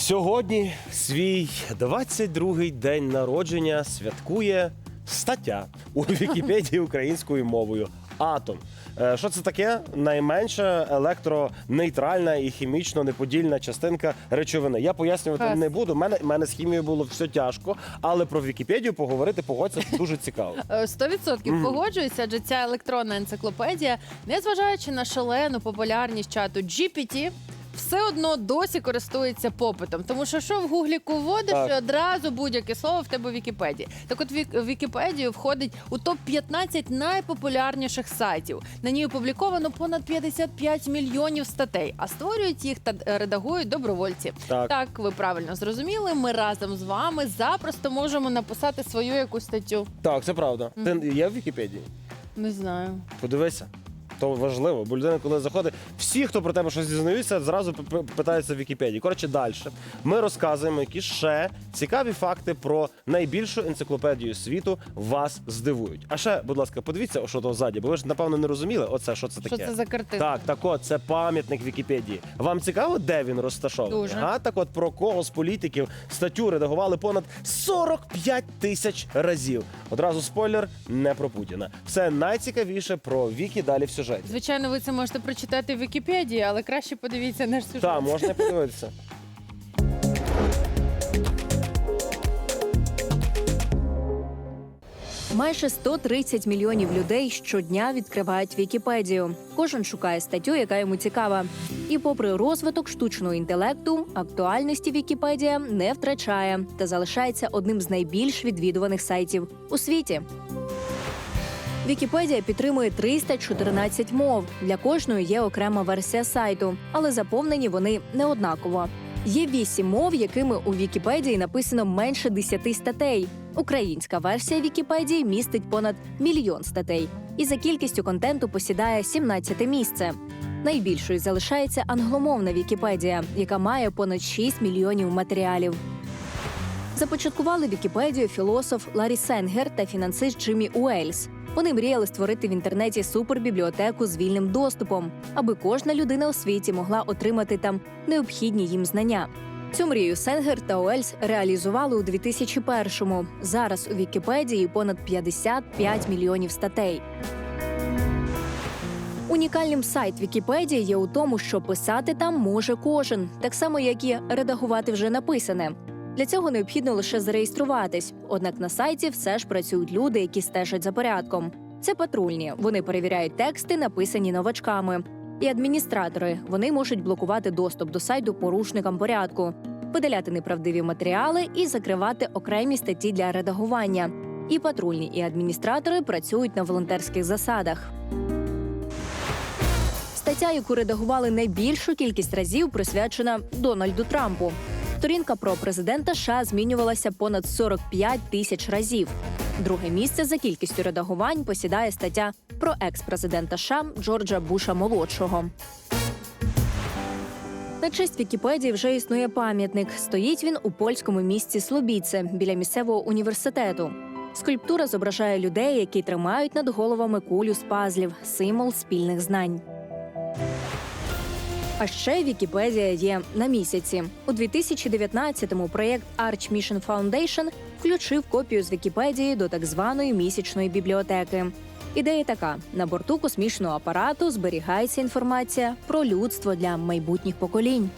Сьогодні свій 22-й день народження святкує стаття у Вікіпедії українською мовою. Атом. Е, Що це таке? Найменша електронейтральна і хімічно неподільна частинка речовини. Я пояснювати Клас. не буду. Мене, мене з хімією було все тяжко, але про Вікіпедію поговорити погодься дуже цікаво. Е, Сто відсотків погоджуюся, адже ця електронна енциклопедія, незважаючи на шалену популярність чату GPT, все одно досі користується попитом. Тому що що в гугліку вводиш, Так. і одразу будь-яке слово в тебе в Вікіпедії. Так от Вік- Вікіпедію входить у топ 15 найпопулярніших сайтів. На ній опубліковано понад 55 мільйонів статей, а створюють їх та е, редагують добровольці. Так. Так, ви правильно зрозуміли. Ми разом з вами запросто можемо написати свою якусь статтю. Так, це правда. Ти є в Вікіпедії? Не знаю. Подивися. То важливо, бо людина, коли заходить, всі, хто про тебе щось дізнаються, зразу питаються в Вікіпедії. Коротше, далі ми розказуємо, які ще цікаві факти про найбільшу енциклопедію світу вас здивують. А ще, будь ласка, подивіться, що то ззаді, бо ви ж напевно не розуміли, оце що це таке. Що це за картина? Так, так от, це пам'ятник Вікіпедії. Вам цікаво, де він розташований? Дуже. А так от про кого з політиків статтю редагували понад 45 тисяч разів. Одразу спойлер, не про Путіна. Все найцікавіше про Вікі далі в сюжеті. Звичайно, ви це можете прочитати в Вікіпедії, але краще подивіться наш сюжет. Так, можна подивитися. Майже 130 мільйонів людей щодня відкривають Вікіпедію. Кожен шукає статтю, яка йому цікава. І, попри розвиток штучного інтелекту, актуальності Вікіпедія не втрачає та залишається одним з найбільш відвідуваних сайтів у світі. Вікіпедія підтримує 314 мов. Для кожної є окрема версія сайту, але заповнені вони не однаково. Є вісім мов, якими у Вікіпедії написано менше 10 статей. Українська версія Вікіпедії містить понад мільйон статей і за кількістю контенту посідає 17 місце. Найбільшою залишається англомовна Вікіпедія, яка має понад 6 мільйонів матеріалів. Започаткували Вікіпедію філософ Ларі Сенгер та фінансист Джиммі Уельс. Вони мріяли створити в інтернеті супербібліотеку з вільним доступом, аби кожна людина у світі могла отримати там необхідні їм знання. Цю мрію Сенгер та Уельс реалізували у 2001-му. Зараз у Вікіпедії понад 55 мільйонів статей. Унікальним сайт Вікіпедії є у тому, що писати там може кожен, так само як і редагувати вже написане. Для цього необхідно лише зареєструватись. Однак на сайті все ж працюють люди, які стежать за порядком. Це патрульні. Вони перевіряють тексти, написані новачками. І адміністратори вони можуть блокувати доступ до сайту порушникам порядку, видаляти неправдиві матеріали і закривати окремі статті для редагування. І патрульні, і адміністратори працюють на волонтерських засадах. Стаття, яку редагували найбільшу кількість разів, присвячена Дональду Трампу. Сторінка про президента США змінювалася понад 45 тисяч разів. Друге місце за кількістю редагувань посідає стаття про екс-президента США Джорджа Буша молодшого. На честь Вікіпедії вже існує пам'ятник. Стоїть він у польському місті Слобідце біля місцевого університету. Скульптура зображає людей, які тримають над головами кулю з пазлів, символ спільних знань. А ще Вікіпедія є на місяці. У 2019-му проєкт Arch Mission Foundation включив копію з Вікіпедії до так званої місячної бібліотеки. Ідея така: на борту космічного апарату зберігається інформація про людство для майбутніх поколінь.